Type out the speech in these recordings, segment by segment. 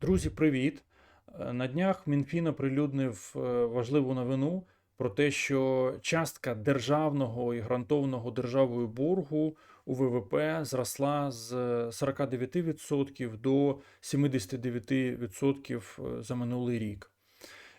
Друзі, привіт! Е, На днях Мінфін оприлюднив е, важливу новину про те, що частка державного і гарантованого державою боргу у ВВП зросла з 49% до 79% за минулий рік.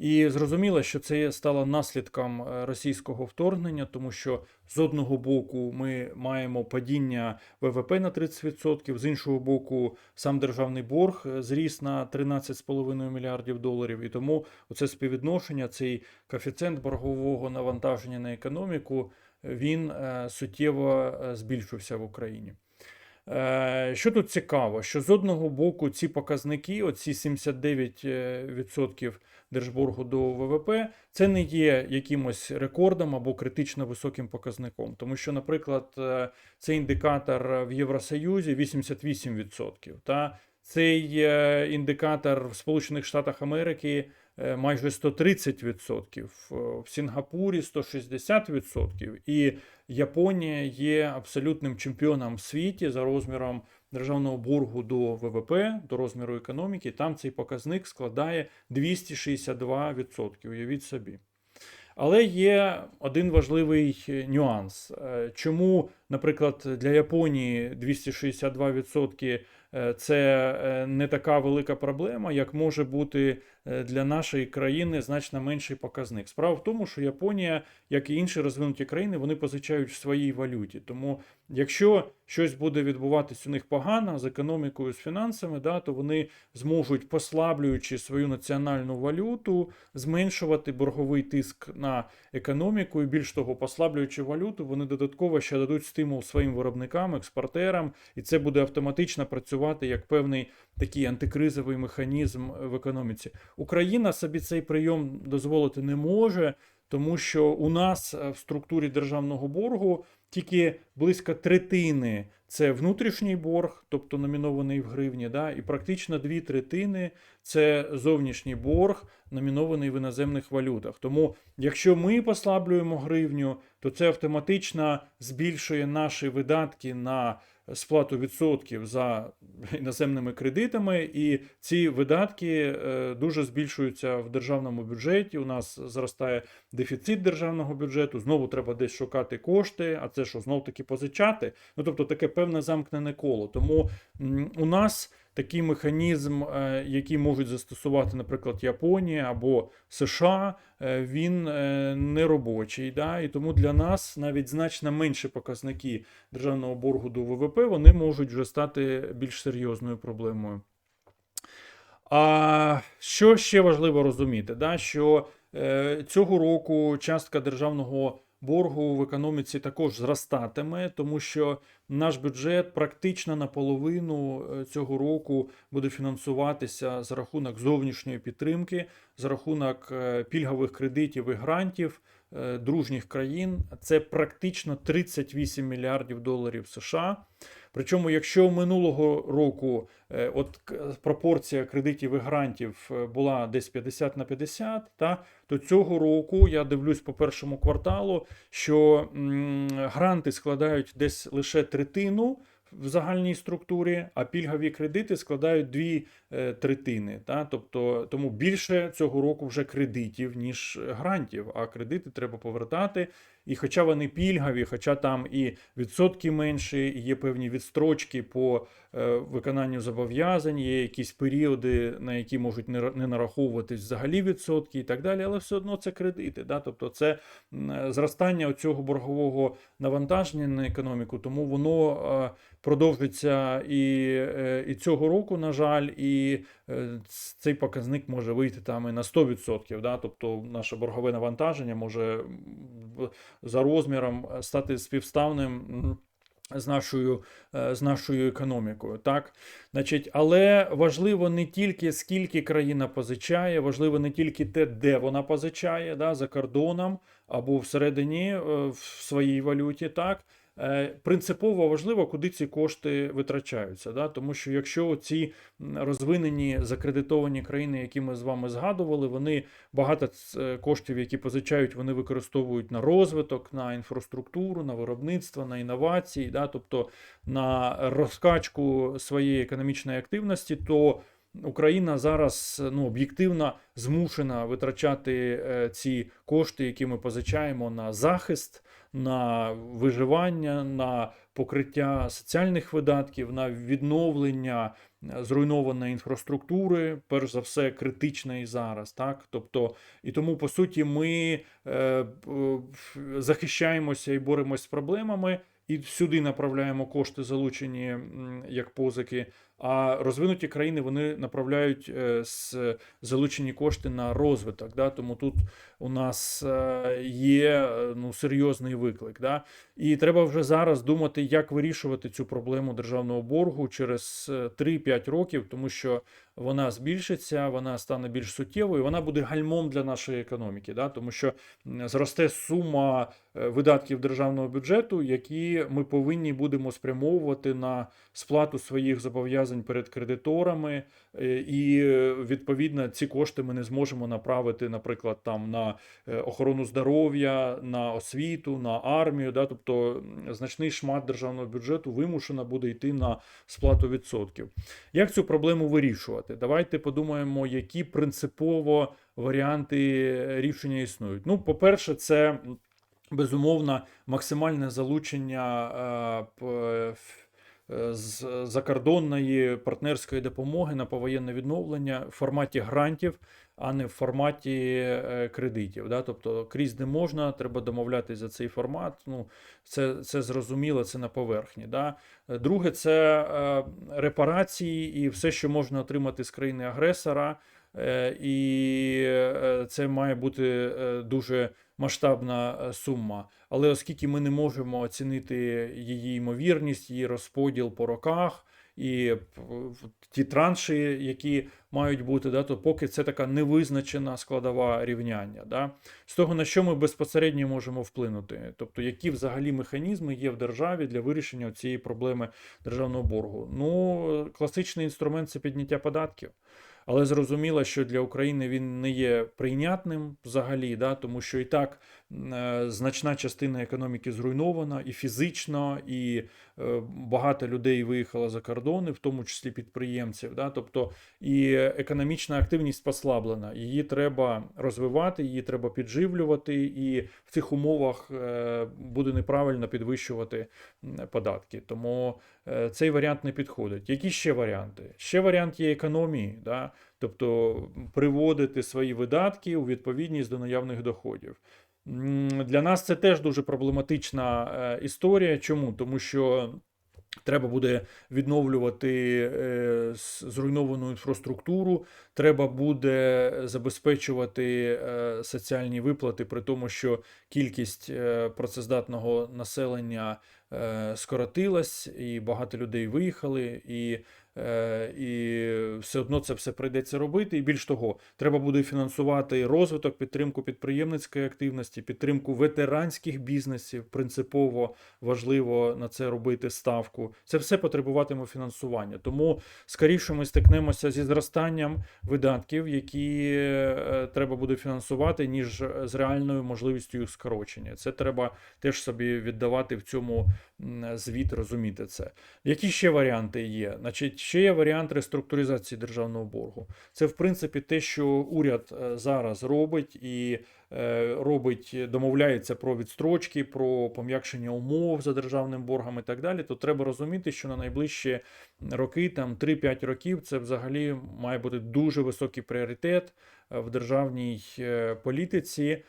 І зрозуміло, що це стало наслідком е, російського вторгнення, тому що з одного боку ми маємо падіння ВВП на 30%, з іншого боку, сам державний борг е, зріс на 13,5 мільярдів доларів. І тому оце співвідношення, цей коефіцієнт боргового навантаження на економіку, е, він суттєво збільшився в Україні. Що тут цікаво, що з одного боку ці показники, оці 79% держборгу до ВВП, це не є якимось рекордом або критично високим показником. Тому що, наприклад, е, цей індикатор в Євросоюзі 88%. Та цей е, індикатор в Сполучених Штатах Америки е, майже 130%, в Сінгапурі 160%. І Японія є абсолютним чемпіоном в світі за розміром державного боргу до ВВП, до розміру економіки. Там цей показник складає 262%. Уявіть собі. Але є один важливий нюанс. Е, Чому, наприклад, для Японії 262% е, це е, не така велика проблема, як може бути е, для нашої країни значно менший показник. Справа в тому, що Японія, як і інші розвинуті країни, вони позичають в своїй валюті. Тому, якщо щось буде відбуватись у них погано з економікою, з фінансами, да, то вони зможуть, послаблюючи свою національну валюту, зменшувати борговий тиск на економіку, і більш того, послаблюючи валюту, вони додатково ще дадуть стимул своїм виробникам, експортерам, і це буде автоматично працювати як певний такий антикризовий механізм в економіці. Україна собі цей прийом дозволити не може, тому що у нас е, в структурі державного боргу тільки близько третини це внутрішній борг, тобто номінований в гривні, да, і практично дві третини це зовнішній борг, номінований в іноземних валютах. Тому, якщо ми послаблюємо гривню, то це автоматично збільшує наші видатки на сплату відсотків за іноземними кредитами, і ці видатки е, дуже збільшуються в державному бюджеті. У нас зростає дефіцит державного бюджету. Знову треба десь шукати кошти. А це що знов таки позичати? Ну тобто таке певне замкнене коло. Тому у нас. Такий механізм, е, який можуть застосувати, наприклад, Японія або США, е, він е, не робочий. Да? І тому для нас навіть значно менші показники державного боргу до ВВП вони можуть вже стати більш серйозною проблемою. А що ще важливо розуміти? Да? Що цього року частка державного боргу в економіці також зростатиме, тому що наш бюджет практично наполовину е, цього року буде фінансуватися за рахунок зовнішньої підтримки, за рахунок е, пільгових кредитів і грантів е, дружніх країн. Це практично 38 мільярдів доларів США. Причому, якщо минулого року е, от пропорція кредитів і грантів е, була десь 50 на 50, та, то цього року я дивлюсь по першому кварталу, що гранти складають десь лише третину в загальній структурі, а пільгові кредити складають дві е, третини. Та? Тобто, тому більше цього року вже кредитів, ніж грантів, а кредити треба повертати. І хоча вони пільгові, хоча там і відсотки менші, і є певні відстрочки по е, виконанню зобов'язань, є якісь періоди, на які можуть не, нараховуватись взагалі відсотки і так далі, але все одно це кредити. Да? Тобто це е, зростання цього боргового навантаження на економіку, тому воно е, продовжиться і, і цього року, на жаль, і цей показник може вийти там і на 100%. Да? Тобто наше боргове навантаження може за розміром е, стати співставним. З нашою, е, з нашою економікою, так значить, але важливо не тільки скільки країна позичає, важливо не тільки те, де вона позичає, да, за кордоном або всередині е, в своїй валюті, так принципово важливо, куди ці кошти витрачаються. Да? Тому що якщо ці розвинені закредитовані країни, які ми з вами згадували, вони багато е, коштів, які позичають, вони використовують на розвиток, на інфраструктуру, на виробництво, на інновації, да? тобто на розкачку своєї економічної активності, то Україна зараз ну, об'єктивно змушена витрачати е, ці кошти, які ми позичаємо на захист, на виживання, на покриття соціальних видатків, на відновлення е, зруйнованої інфраструктури, перш за все, критичної зараз. Так? Тобто, і тому, по суті, ми е, захищаємося і боремось з проблемами. І сюди направляємо кошти, залучені як позики. А розвинуті країни вони направляють е, залучені кошти на розвиток. Да? Тому тут у нас е, є е, ну, серйозний виклик. Да? І треба вже зараз думати, як вирішувати цю проблему державного боргу через е, 3-5 років, тому що вона збільшиться, вона стане більш суттєвою, вона буде гальмом для нашої економіки, да? тому що зросте сума е, видатків державного бюджету, які ми повинні будемо спрямовувати на сплату своїх зобов'язань перед кредиторами, е, і е, відповідно ці кошти ми не зможемо направити, наприклад, там на охорону здоров'я, на освіту, на армію. Да? Тобто значний шмат державного бюджету вимушено буде йти на сплату відсотків. Як цю проблему вирішувати? Давайте подумаємо, які принципово варіанти рішення існують. Ну, по-перше, це безумовно максимальне залучення е, е, з закордонної партнерської допомоги на повоєнне відновлення в форматі грантів, а не в форматі е, кредитів. Да? Тобто крізь не можна, треба домовлятися за цей формат. Ну, це, це зрозуміло, це на поверхні. Да? Друге, це е, репарації і все, що можна отримати з країни агресора. Е, І це має бути дуже масштабна сума. Але оскільки ми не можемо оцінити її ймовірність, її розподіл по роках і ті транші, які мають бути, да, то поки це така невизначена складова рівняння. Да. З того, на що ми безпосередньо можемо вплинути, тобто які взагалі механізми є в державі для вирішення цієї проблеми державного боргу. Ну, класичний інструмент це підняття податків. Але зрозуміло, що для України він не є прийнятним взагалі, да, тому що і так е, значна частина економіки зруйнована і фізично, і е, багато людей виїхало за кордони, в тому числі підприємців. Да, тобто і економічна активність послаблена. Її треба розвивати, її треба підживлювати, і в цих умовах е, буде неправильно підвищувати податки. Тому цей варіант не підходить. Які ще варіанти? Ще варіант є економії, да? Тобто приводити свої видатки у відповідність до наявних доходів. Для нас це теж дуже проблематична е, історія. Чому? Тому що треба буде відновлювати е, зруйновану інфраструктуру, треба буде забезпечувати е, соціальні виплати, при тому, що кількість працездатного населення скоротилась, і багато людей виїхали, і, і все одно це все прийдеться робити. І більш того, треба буде фінансувати розвиток, підтримку підприємницької активності, підтримку ветеранських бізнесів. Принципово важливо на це робити ставку. Це все потребуватиме фінансування. Тому скоріше ми стикнемося зі зростанням видатків, які е, треба буде фінансувати, ніж з реальною можливістю їх скорочення. Це треба теж собі віддавати в цьому звіт, розуміти це. Які ще варіанти є? Значить, ще є варіант реструктуризації державного боргу. Це, в принципі, те, що уряд е, зараз робить і е, робить, домовляється про відстрочки, про пом'якшення умов за державним боргом і так далі, то треба розуміти, що на найближчі роки, там 3-5 років, це взагалі має бути дуже високий пріоритет е, в державній політиці,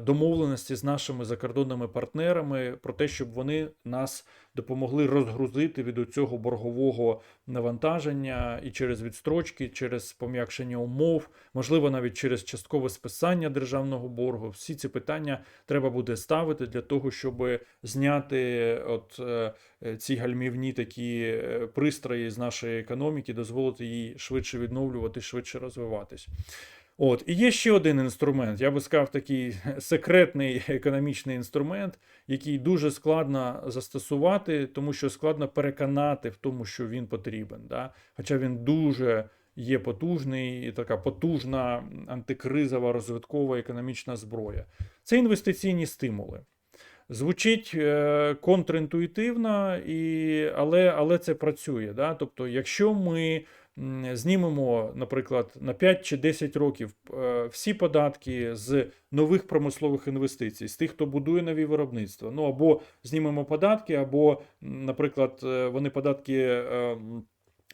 домовленості з нашими закордонними партнерами про те, щоб вони нас допомогли розгрузити від цього боргового навантаження і через відстрочки, через пом'якшення умов, можливо, навіть через часткове списання державного боргу. Всі ці питання треба буде ставити для того, щоб зняти от е, е, ці гальмівні такі е, пристрої з нашої економіки, дозволити їй швидше відновлювати, швидше розвиватись. От, і є ще один інструмент, я би сказав, такий секретний економічний інструмент, який дуже складно застосувати, тому що складно переконати в тому, що він потрібен. Да? Хоча він дуже є потужний, і така потужна антикризова розвиткова економічна зброя. Це інвестиційні стимули. Звучить е, контрінтуїтивно, і, але, але це працює. Да? Тобто, якщо ми знімемо, наприклад, на 5 чи 10 років е, всі податки з нових промислових інвестицій, з тих, хто будує нові виробництва. Ну або знімемо податки, або, наприклад, е, вони податки.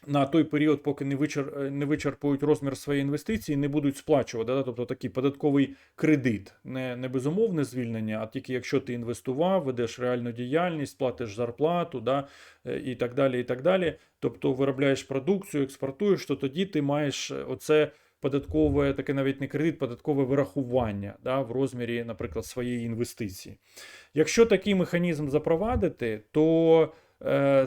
На той період, поки не вичер... е, не вичерпують розмір своєї інвестиції, не будуть сплачувати. Да? Тобто такий податковий кредит, не, не безумовне звільнення, а тільки якщо ти інвестував, ведеш реальну діяльність, платиш зарплату, да? е, і так далі. і так далі. Тобто виробляєш продукцію, експортуєш, то тоді ти маєш е, оце податкове, таке навіть не кредит, податкове вирахування да, в розмірі, наприклад, своєї інвестиції. Якщо такий механізм запровадити, то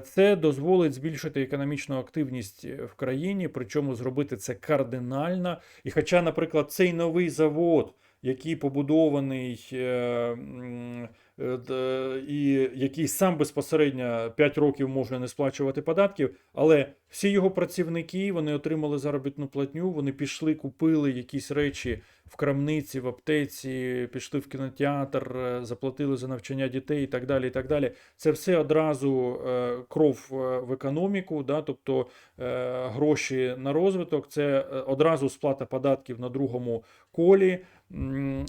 це дозволить збільшити економічну активність в країні, причому зробити це кардинально. І хоча, наприклад, цей новий завод, який побудований е, е, і який сам безпосередньо 5 років може не сплачувати податків, але всі його працівники вони отримали заробітну платню, вони пішли, купили якісь речі в крамниці, в аптеці, пішли в кінотеатр, е, заплатили за навчання дітей і так далі. і так далі. Це все одразу е, кров е, в економіку, да, тобто е, гроші на розвиток, це е, одразу сплата податків на другому колі.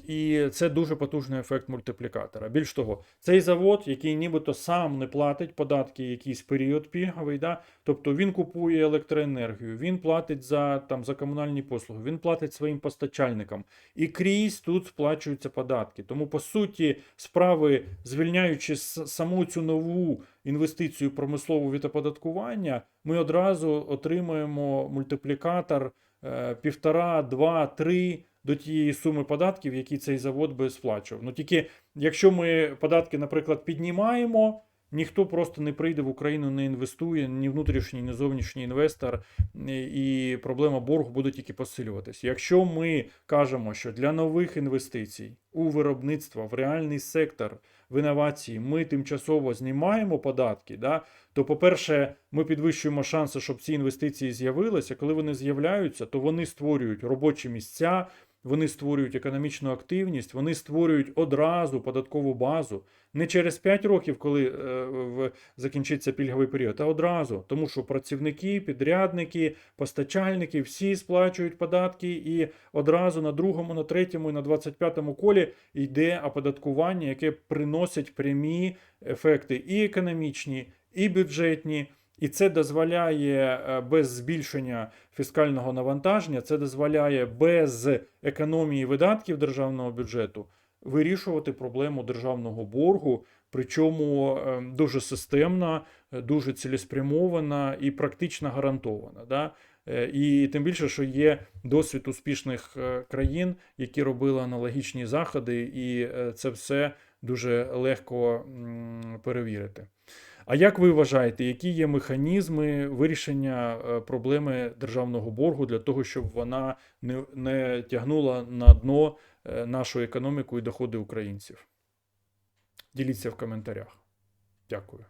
І це дуже потужний ефект мультиплікатора. Більш того, цей завод, який нібито сам не платить податки якийсь період пільговий, да, тобто він купує електроенергію, він платить за, там, за комунальні послуги, він платить своїм постачальникам. І крізь тут сплачуються податки. Тому, по суті, справи, звільняючи саму цю нову інвестицію промислову від оподаткування, ми одразу отримаємо мультиплікатор е, півтора, два, три до тієї суми податків, які цей завод би сплачував. Ну тільки якщо ми податки, наприклад, піднімаємо, ніхто просто не прийде в Україну, не інвестує, ні внутрішній, ні зовнішній інвестор, і і проблема боргу буде тільки посилюватись. Якщо ми кажемо, що для нових інвестицій у виробництво, в реальний сектор, в інновації ми тимчасово знімаємо податки, да, то, по-перше, ми підвищуємо шанси, щоб ці інвестиції з'явилися. Коли вони з'являються, то вони створюють робочі місця, вони створюють економічну активність, вони створюють одразу податкову базу. Не через 5 років, коли е, закінчиться пільговий період, а одразу. Тому що працівники, підрядники, постачальники всі сплачують податки, і одразу на другому, на третьому і на 25-му колі йде оподаткування, яке приносить прямі ефекти і економічні, і бюджетні. І це дозволяє е, без збільшення фіскального навантаження, це дозволяє без економії видатків державного бюджету вирішувати проблему державного боргу, причому е, дуже системна, е, дуже цілеспрямована і практично гарантована. Да? І тим більше, що є досвід успішних країн, які робили аналогічні заходи, і це все дуже легко перевірити. А як ви вважаєте, які є механізми вирішення е, проблеми державного боргу для того, щоб вона не, не тягнула на дно е, нашу економіку і доходи українців? Діліться в коментарях. Дякую.